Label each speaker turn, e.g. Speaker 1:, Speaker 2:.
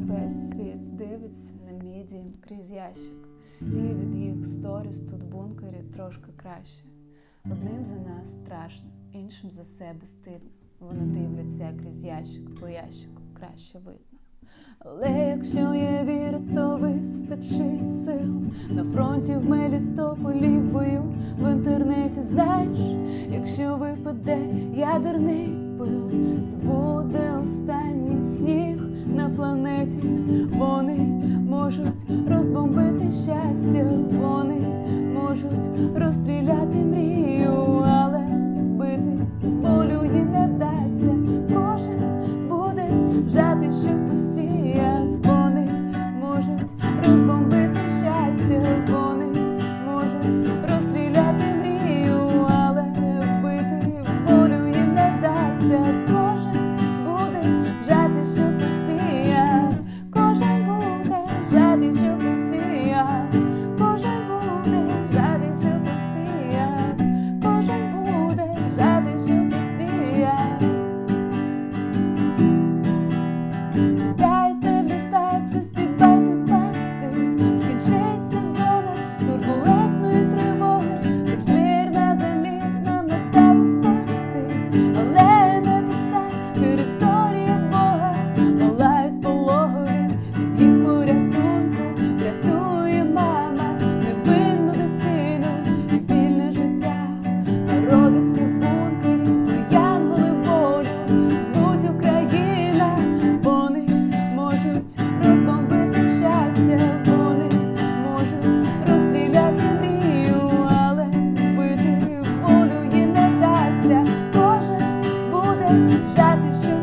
Speaker 1: Весь світ дивиться на мій крізь ящик, і від їх сторіс тут в бункері трошки краще. Одним за нас страшно, іншим за себе стидно. Вони дивляться крізь ящик, по ящику краще видно. Але якщо є віра, то вистачить сил на фронті в Мелітополі в бою в інтернеті знаєш, якщо випаде ядерний пил, планеті. Вони можуть розбомбити щастя, вони можуть розстріляти dados de